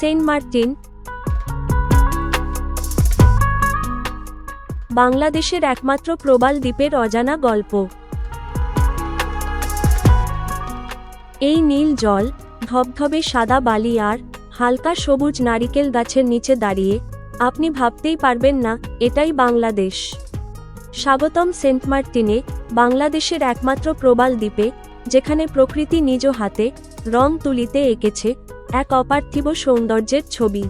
Saint Martin বাংলাদেশের একমাত্র প্রবাল দ্বীপের অজানা গল্প। এই নীল জল, ধবধবে সাদা বালি আর হালকা সবুজ নারিকেল গাছের নিচে দাঁড়িয়ে, আপনি ভাবতেই পারবেন না, এটাই বাংলাদেশ। স্বাগতম সেন্ট মার্টিনে, বাংলাদেশের একমাত্র প্রবাল দ্বীপে, যেখানে প্রকৃতি নিজ হাতে, রং তুলিতে এঁকেছে এক অপার্থিব সৌন্দর্যের ছবি।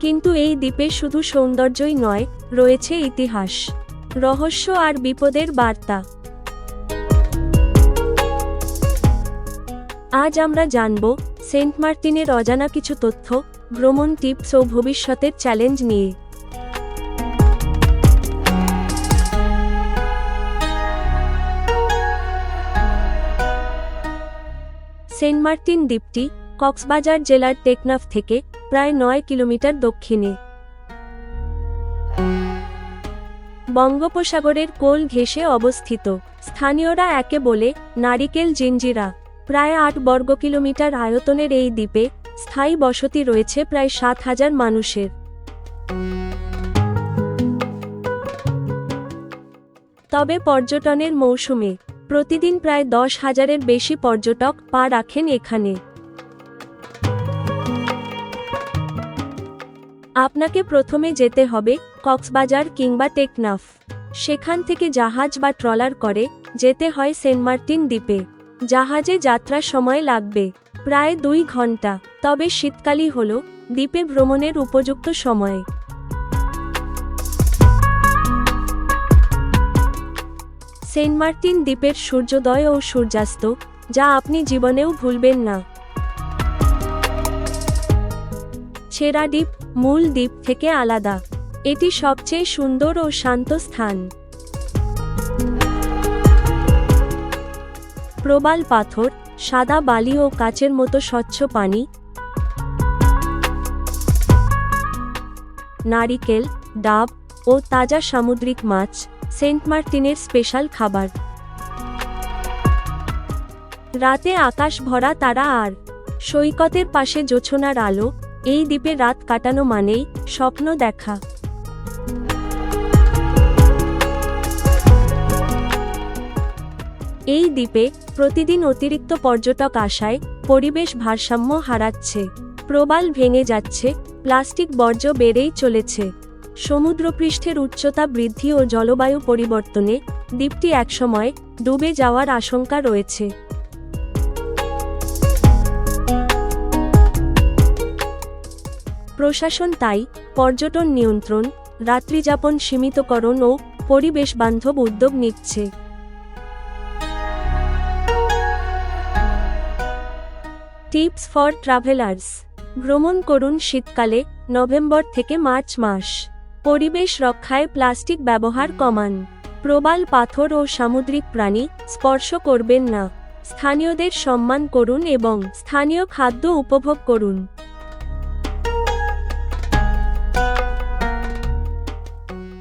কিন্তু এই দ্বীপে শুধু সৌন্দর্যই নয়, রয়েছে ইতিহাস, রহস্য আর বিপদের বার্তা। আজ আমরা জানব, সেন্ট মার্টিনের অজানা কিছু তথ্য, ভ্রমণ টিপস ও ভবিষ্যতের চ্যালেঞ্জ নিয়ে। সেন্ট মার্টিন দ্বীপটি কক্সবাজার জেলার টেকনাফ থেকে প্রায় নয় কিলোমিটার দক্ষিণে। বঙ্গোপসাগরের কোল ঘেঁষে অবস্থিত। স্থানীয়রা একে বলে নারিকেল জিঞ্জিরা। প্রায় আট বর্গ কিলোমিটার আয়তনের এই দ্বীপে স্থায়ী বসতি রয়েছে প্রায় সাত হাজার মানুষের। তবে পর্যটনের মৌসুমে প্রতিদিন প্রায় দশ হাজারের বেশি পর্যটক পা রাখেন এখানে। আপনাকে প্রথমে যেতে হবে কক্সবাজার কিংবা টেকনাফ। সেখান থেকে জাহাজ বা ট্রলার করে যেতে হয় সেন্ট মার্টিন দ্বীপে। জাহাজে যাত্রার সময় লাগবে প্রায় দুই ঘণ্টা। তবে শীতকালই হল দ্বীপে ভ্রমণের উপযুক্ত সময়। সেন্ট মার্টিন দ্বীপের সূর্যোদয় ও সূর্যাস্ত, যা আপনি জীবনেও ভুলবেন না। ছেঁড়া দ্বীপ, মূল দ্বীপ থেকে আলাদা। এটি সবচেয়ে সুন্দর ও শান্ত স্থান। প্রবাল পাথর, সাদা বালি ও কাচের মতো স্বচ্ছ পানি। নারিকেল, ডাব ও তাজা সামুদ্রিক মাছ। সেন্ট মার্টিনের স্পেশাল খাবার। রাতে আকাশ ভরা তারা আর সৈকতের পাশে জোছনার আলো, এই দ্বীপে রাত কাটানো মানেই স্বপ্ন দেখা। এই দ্বীপে প্রতিদিন অতিরিক্ত পর্যটক আসায় পরিবেশ ভারসাম্য হারাচ্ছে। প্রবাল ভেঙে যাচ্ছে, প্লাস্টিক বর্জ্য বেড়েই চলেছে। সমুদ্রপৃষ্ঠের উচ্চতা বৃদ্ধি ও জলবায়ু পরিবর্তনে দ্বীপটি একসময় ডুবে যাওয়ার আশঙ্কা রয়েছে। প্রশাসন তাই পর্যটন নিয়ন্ত্রণ, রাত্রিযাপন সীমিতকরণ ও পরিবেশ বান্ধব উদ্যোগ নিচ্ছে। Tips for travellers. ভ্রমণ করুন শীতকালে নভেম্বর থেকে মার্চ মাস। পরিবেশ রক্ষায় প্লাস্টিক ব্যবহার কমান। প্রবাল পাথর ও সামুদ্রিক প্রাণী স্পর্শ করবেন না। স্থানীয়দের সম্মান করুন এবং স্থানীয় খাদ্য উপভোগ করুন।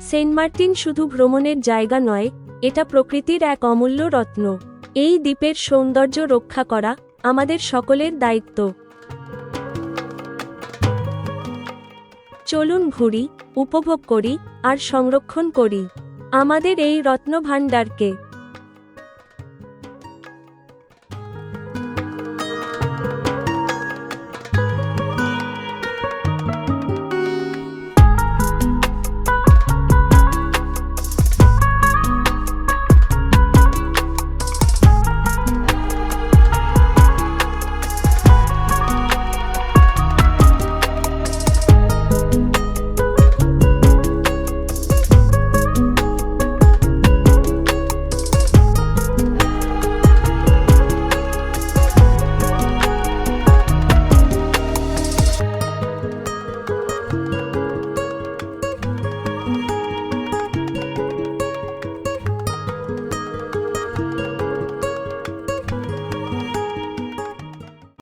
সেন্ট মার্টিন শুধু ভ্রমণের জায়গা নয়, এটা প্রকৃতির এক অমূল্য রত্ন। এই দ্বীপের সৌন্দর্য রক্ষা করা আমাদের সকলের দায়িত্ব। চলুন ঘুরি উপভোগ করি আর সংরক্ষণ করি। আমাদের এই রত্নভাণ্ডারকে